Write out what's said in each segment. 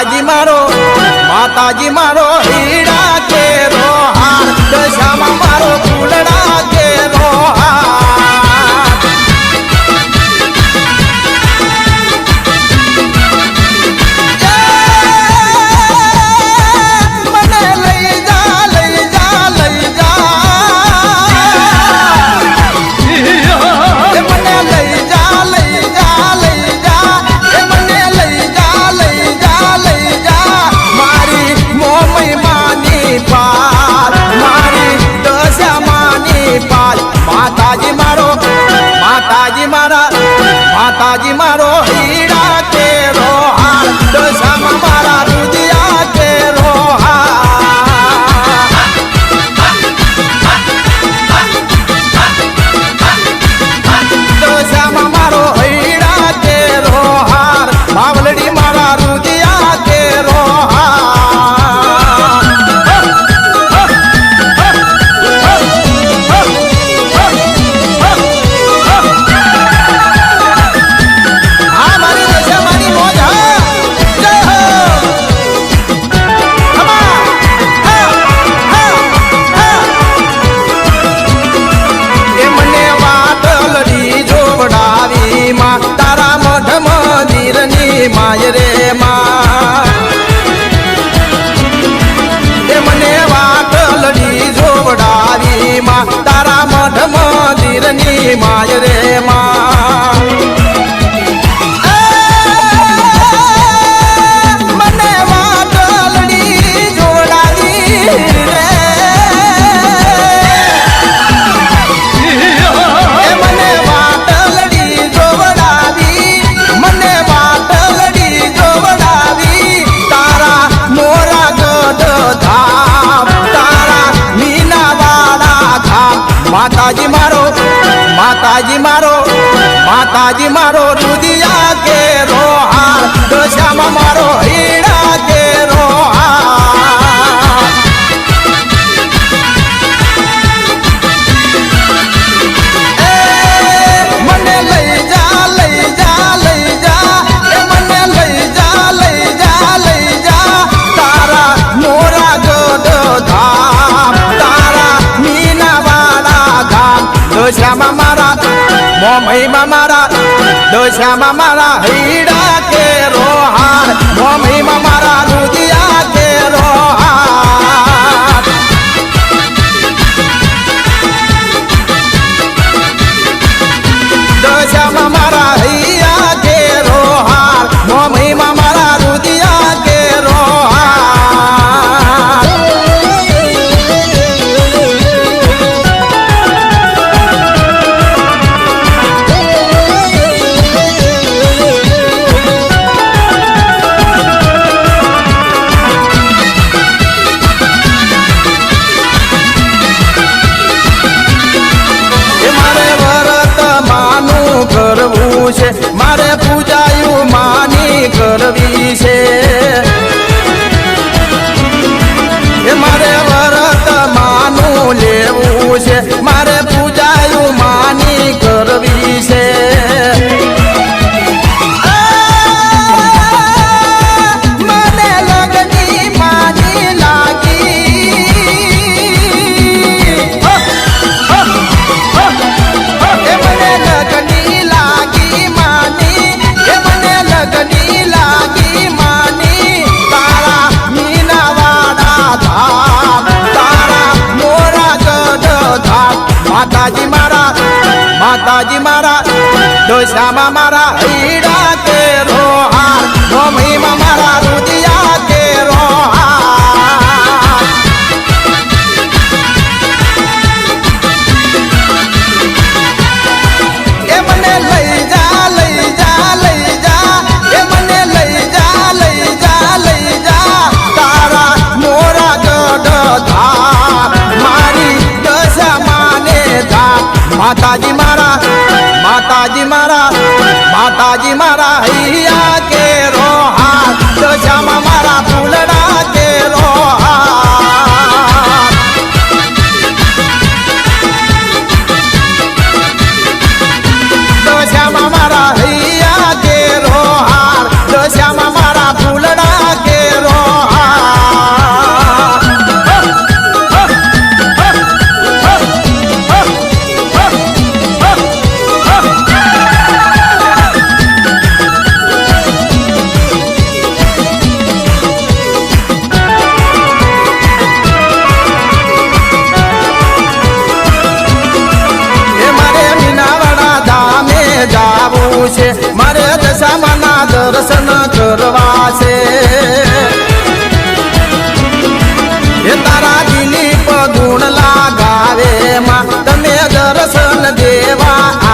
માતાજી મારો માતાજી મારો હીરા કેરો હાર. દશામાં મારો ફૂલડા 你。મોમહીમાં મારા ડોસામાં મારા હીરા કે રોહાર. મોમહીમાં મારા દૂધી છે. મારે અંબાજી મારા, ડોસામાં મારા હીરા કે રોહાર રોમીમાં મારા, રુદિયા કે રોહાર એ મને લઈ જા લઈ જા લઈ જા, એ લઈ જા લઈ જા લઈ જા, તારા મોરા ગઢ મારી દશા માને ધા માતાજી માતાજી મારા માતાજી મારા હૈયા કે જવું છે. મારે દશામાના દર્શન કરવા છે એ તારા દિલીપ ગુણ લાગાવે માં. તમે દર્શન દેવા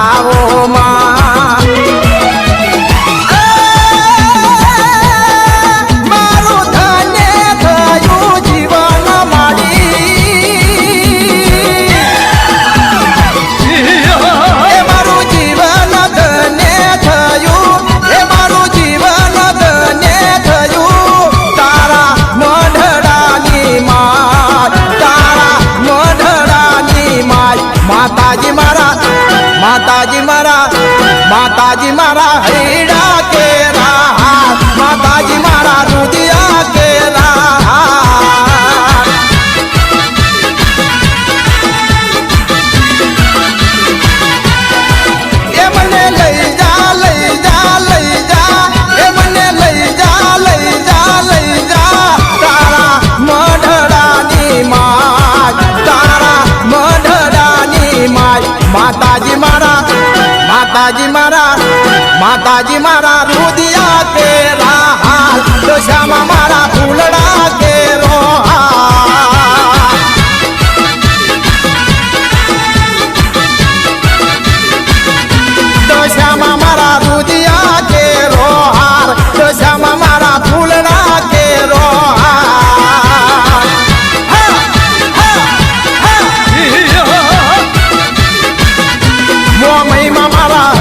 મારા માતાજી મારા માતાજી મારા હૈડા કેરા માતાજી મારા રુદિયા માતાજી મારા માતાજી મારા માતાજી મારા, રુદિયા તેરા હાલ તો શ્યામા મારા ફૂલડા તેરો હાલ મહિમા મારા.